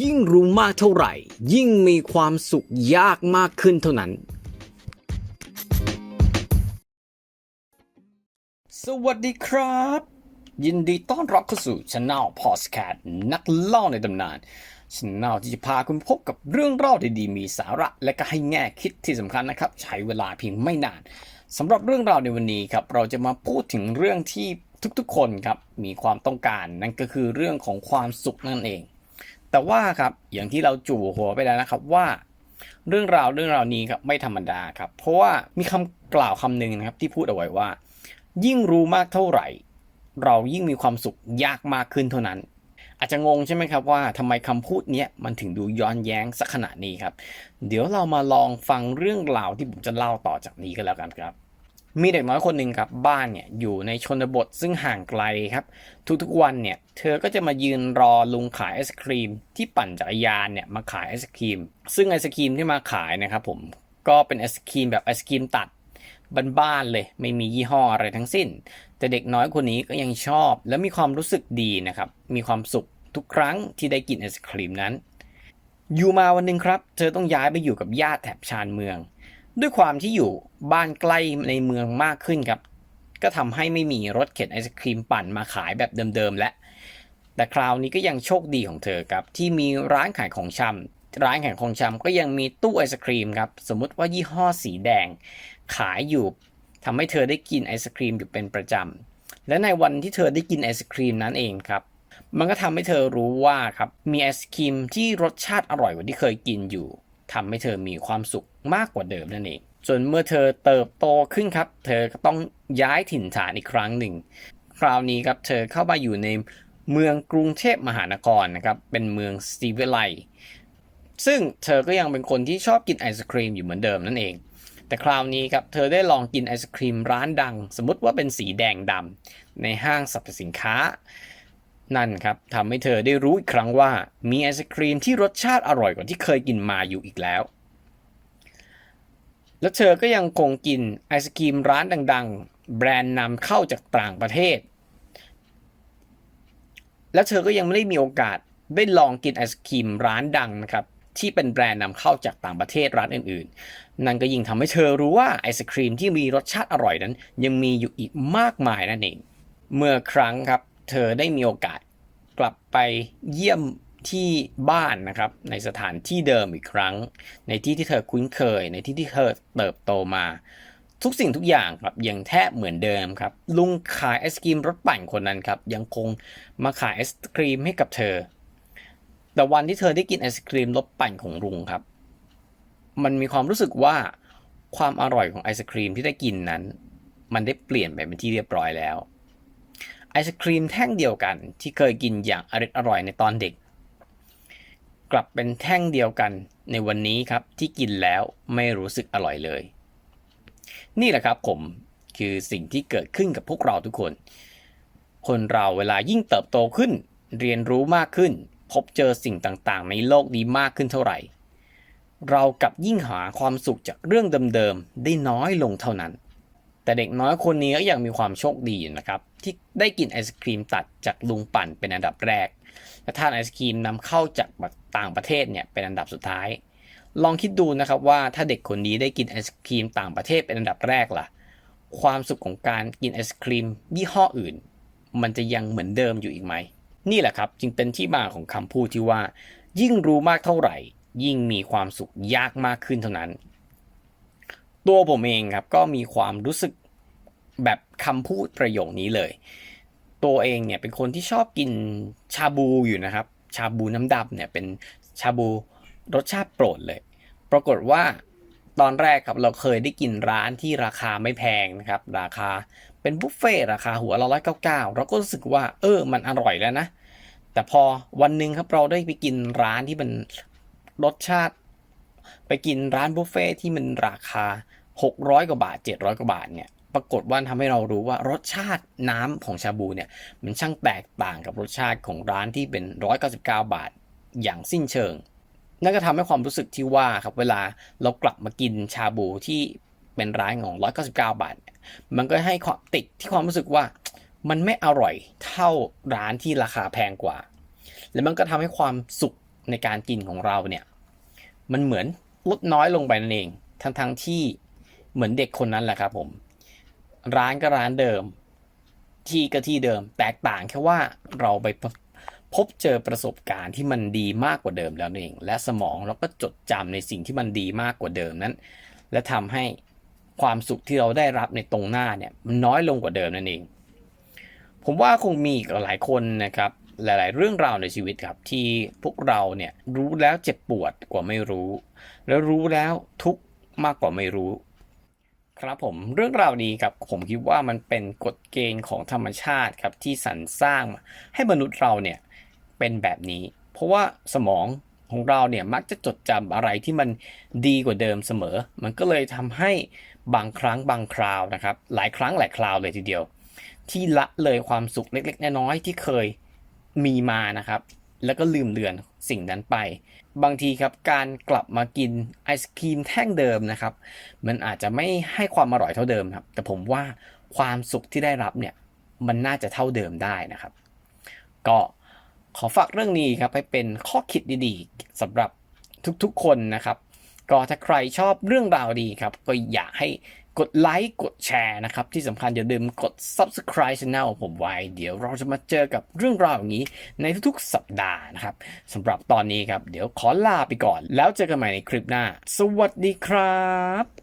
ยิ่งรู้มากเท่าไหร่ ยิ่งมีความสุขยากมากขึ้นเท่านั้น สวัสดีครับ ยินดีต้อนรับเข้าสู่ช anel p o d c a s t นักเล่าในตำนานช anel ที่จะพาคุณพบกับเรื่องเล่าดีๆ มีสาระ และก็ให้แง่คิดที่สำคัญนะครับ ใช้เวลาเพียงไม่นานสำหรับเรื่องราวในวันนี้ครับเราจะมาพูดถึงเรื่องที่ทุกๆ คนครับมีความต้องการนั่นก็คือเรื่องของความสุขนั่นเอง แต่ว่าครับอย่างที่เราจู่หัวไปแล้วนะครับว่า เรื่องราวเรื่องราวนี้ครับไม่ธรรมดาครับ เพราะว่ามีคำกล่าวคำหนึ่งนะครับที่พูดเอาไว้ว่า ยิ่งรู้มากเท่าไหร่ เรายิ่งมีความสุขยากมากขึ้นเท่านั้น อาจจะงงใช่ไหมครับว่าทำไมคำพูดเนี้ยมันถึงดูย้อนแย้งสักขนาดนี้ครับ เดี๋ยวเรามาลองฟังเรื่องราวที่ผมจะเล่าต่อจากนี้กันแล้วกันครับ มีเด็กน้อยคนหนึ่งครับบ้านเนี่ยอยู่ในชนบทซึ่งห่างไกลครับ ทุกๆวันเนี่ยเธอก็จะมายืนรอลุงขายไอศครีม ที่ปั่นจักรยานเนี่ยมาขายไอศครีม ซึ่งไอศครีมที่มาขายนะครับผมก็เป็นไอศครีมแบบไอศครีมตัดบ้านๆเลยไม่มียี่ห้ออะไรทั้งสิ้น แต่เด็กน้อยคนนี้ก็ยังชอบ และมีความรู้สึกดีนะครับมีความสุขทุกครั้งที่ได้กินไอศครีมนั้นอยู่มาวันหนึ่งครับ เธอต้องย้ายไปอยู่กับญาติแถบชานเมือง ด้วยความที่อยู่บ้านใกล้ในเมืองมากขึ้นครับ ก็ทำให้ไม่มีรถเข็นไอศครีมปั่นมาขายแบบเดิมๆและ แต่คราวนี้ก็ยังโชคดีของเธอครับ ที่มีร้านขายของชำร้านขายของชำก็ยังมีตู้ไอศครีมครับ สมมติว่ายี่ห้อสีแดง ขายอยู่ทำให้เธอได้กินไอศครีมอยู่เป็นประจำและในวันที่เธอได้กินไอศครีมนั้นเองครับมันก็ทำให้เธอรู้ว่าครับมีไอศครีมที่รสชาติอร่อยกว่าที่เคยกินอยู่ทำให้เธอมีความสุข มากกว่าเดิมนั่นเองจนเมื่อเธอเติบโตขึ้นครับ เธอก็ต้องย้ายถิ่นฐานอีกครั้งหนึ่ง คราวนี้ครับเธอเข้ามาอยู่ในเมืองกรุงเทพมหานครนะครับ เป็นเมืองสตีเวไลซึ่งเธอก็ยังเป็นคนที่ชอบกินไอศครีมอยู่เหมือนเดิมนั่นเอง แต่คราวนี้ครับเธอได้ลองกินไอศครีมร้านดัง สมมติว่าเป็นสีแดงดำในห้างสรรพสินค้า นั่นครับทำให้เธอได้รู้อีกครั้งว่ามีไอศครีมที่รสชาติอร่อยกว่าที่เคยกินมาอยู่อีกแล้ว และเธอก็ยังคงกินไอศครีมร้านดัง ๆ แบรนด์นำเข้าจากต่างประเทศ และเธอก็ยังไม่ได้มีโอกาสได้ลองกินไอศครีมร้านดังนะครับที่เป็นแบรนด์นำเข้าจากต่างประเทศร้านอื่น ๆ นั่นก็ยิ่งทำให้เธอรู้ว่าไอศครีมที่มีรสชาติอร่อยนั้น ยังมีอยู่อีกมากมายนั่นเอง เมื่อครั้งครับ เธอได้มีโอกาสกลับไปเยี่ยม ที่บ้านนะครับ ในสถานที่เดิมอีกครั้ง ในที่ที่เธอคุ้นเคย ในที่ที่เธอเติบโตมา ทุกสิ่งทุกอย่างครับยังแทบเหมือนเดิมครับ ลุงขายไอศครีมรถปั่นคนนั้นครับ ยังคงมาขายไอศครีมให้กับเธอ แต่วันที่เธอได้กินไอศครีมรสปั่นของลุงครับ มันมีความรู้สึกว่าความอร่อยของไอศครีมที่ได้กินนั้น มันได้เปลี่ยนไปเป็นที่เรียบร้อยแล้วไอศครีมแท่งเดียวกันที่เคยกินอย่างอร่อยอร่อยในตอนเด็ก กลับเป็นแท่งเดียวกันในวันนี้ครับที่กินแล้วไม่รู้สึกอร่อยเลย นี่แหละครับผมคือสิ่งที่เกิดขึ้นกับพวกเราทุกคน คนเราเวลายิ่งเติบโตขึ้น เรียนรู้มากขึ้น พบเจอสิ่งต่างๆ ในโลกนี้มากขึ้นเท่าไหร่ เรากับยิ่งหาความสุขจากเรื่องเดิมๆได้น้อยลงเท่านั้น แต่เด็กน้อยคนนี้ก็ยังมีความโชคดีอยู่นะครับ ที่ได้กินไอศครีมตัดจากลุงปั่นเป็นอันดับแรก และทานไอศครีมนำเข้าจากต่างประเทศเนี่ยเป็นอันดับสุดท้าย ลองคิดดูนะครับว่าถ้าเด็กคนนี้ได้กินไอศครีมต่างประเทศเป็นอันดับแรกล่ะ ความสุขของการกินไอศครีมยี่ห้ออื่น มันจะยังเหมือนเดิมอยู่อีกไหม นี่แหละครับจึงเป็นที่มาของคำพูดที่ว่า ยิ่งรู้มากเท่าไหร่ ยิ่งมีความสุขยากมากขึ้นเท่านั้น ตัวผมเองครับก็มีความรู้สึกแบบคำพูดประโยคนี้เลย ตัวเองเนี่ยเป็นคนที่ชอบกินชาบูอยู่นะครับ ชาบูน้ำดำเนี่ยเป็นชาบูรสชาติโปรดเลย ปรากฏว่าตอนแรกครับเราเคยได้กินร้านที่ราคาไม่แพงนะครับ ราคาเป็นบุฟเฟ่ราคาหัวละร้อยเก้าเก้าเราก็รู้สึกว่าเออมันอร่อยแล้วนะ แต่พอวันหนึ่งครับเราได้ไปกินร้านที่มันรสชาติ ไปกินร้านบุฟเฟ่ที่มันราคา 600 กว่าบาท 700 กว่าบาทเนี่ย ปรากฏว่าทำให้เรารู้ว่ารสชาติน้ำของชาบูเนี่ยมันช่างแตกต่างกับรสชาติของร้านที่เป็น 199 บาทอย่างสิ้นเชิง นั่นก็ทำให้ความรู้สึกที่ว่าครับเวลาเรากลับมากินชาบูที่เป็นร้านของ 199 บาทเนี่ยมันก็ให้ความติดที่ความรู้สึกว่ามันไม่อร่อยเท่าร้านที่ราคาแพงกว่า แล้วมันก็ทำให้ความสุขในการกินของเราเนี่ยมันเหมือนลดน้อยลงไปนั่นเอง ทั้งๆที่เหมือนเด็กคนนั้นแหละครับผม ร้านก็ร้านเดิม ที่ก็ที่เดิม แตกต่างแค่ว่าเราไปพบเจอประสบการณ์ที่มันดีมากกว่าเดิมแล้วนั่นเอง และสมองเราก็จดจำในสิ่งที่มันดีมากกว่าเดิมนั้น และทำให้ความสุขที่เราได้รับในตรงหน้าเนี่ยมันน้อยลงกว่าเดิมนั่นเอง ผมว่าคงมีอีกหลายคนนะครับ หลาย ๆ เรื่องราวในชีวิตครับ ที่พวกเราเนี่ยรู้แล้วเจ็บปวดกว่าไม่รู้ แล้วรู้แล้วทุกข์มากกว่าไม่รู้ ครับผมเรื่องราวนี้ครับผมคิดว่ามันเป็นกฎเกณฑ์ของธรรมชาติครับที่สรรสร้างให้มนุษย์เราเนี่ยเป็นแบบนี้ เพราะว่าสมองของเราเนี่ยมักจะจดจำอะไรที่มันดีกว่าเดิมเสมอ มันก็เลยทำให้บางครั้งบางคราวนะครับ หลายครั้งหลายคราวเลยทีเดียว ที่ละเลยความสุขเล็กๆน้อยๆที่เคยมีมานะครับ แล้วก็ลืมเลือนสิ่งนั้นไป บางทีครับการกลับมากินไอศครีมแท่งเดิมนะครับ มันอาจจะไม่ให้ความอร่อยเท่าเดิมครับ แต่ผมว่าความสุขที่ได้รับเนี่ยมันน่าจะเท่าเดิมได้นะครับ ก็ขอฝากเรื่องนี้ครับให้เป็นข้อคิดดีๆสำหรับทุกๆคนนะครับ ก็ถ้าใครชอบเรื่องราวดีครับ ก็อยากให้ กดไลค์กดแชร์นะครับ ที่สำคัญอย่าลืมกด subscribe channel ผมไว้ เดี๋ยวเราจะมาเจอกับเรื่องราวอย่างนี้ในทุกๆสัปดาห์นะครับสำหรับตอนนี้ครับ เดี๋ยวขอลาไปก่อน แล้วเจอกันใหม่ในคลิปหน้า สวัสดีครับ